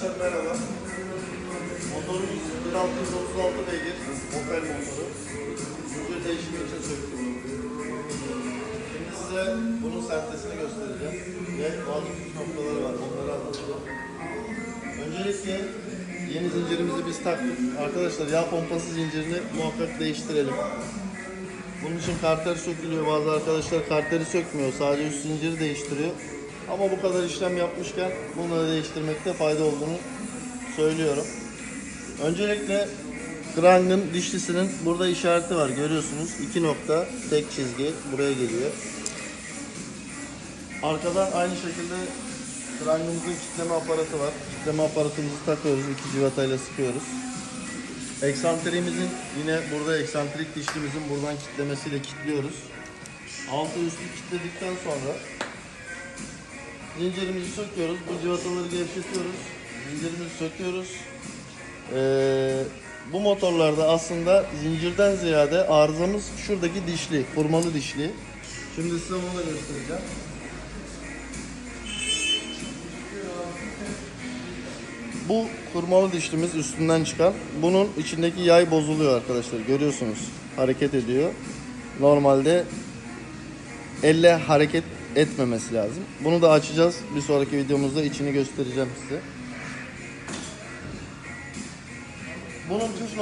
Arkadaşlar merhaba. Motorumuz 1636 beygir. Opel motoru. Zincir değişimi için söktüm. Şimdi size bunun sertesini göstereceğim. Ve bazı püf noktaları var. Onları anlatacağım. Öncelikle yeni zincirimizi biz taktık. Arkadaşlar yağ pompası zincirini muhakkak değiştirelim. Bunun için karter sökülüyor. Bazı arkadaşlar karteri sökmüyor. Sadece üst zinciri değiştiriyor. Ama bu kadar işlem yapmışken bunları değiştirmekte fayda olduğunu söylüyorum. Öncelikle Krang'ın dişlisinin burada işareti var. Görüyorsunuz. iki nokta tek çizgi buraya geliyor. Arkadan aynı şekilde Krang'ımızın kitleme aparatı var. Kitleme aparatımızı takıyoruz. iki civatayla sıkıyoruz. Eksantriğimizin yine burada eksantrik dişlimizin buradan kitlemesiyle kilitliyoruz. Altı üstü kilitledikten sonra zincirimizi söküyoruz. Bu civataları gevşetiyoruz. Zincirimizi söküyoruz. Ee, bu motorlarda aslında zincirden ziyade arızamız şuradaki dişli, kurmalı dişli. Şimdi size onu da göstereceğim. Bu kurmalı dişlimiz üstünden çıkan. Bunun içindeki yay bozuluyor arkadaşlar. Görüyorsunuz. Hareket ediyor. Normalde elle hareket etmemesi lazım. Bunu da açacağız. Bir sonraki videomuzda içini göstereceğim size. Bunun püf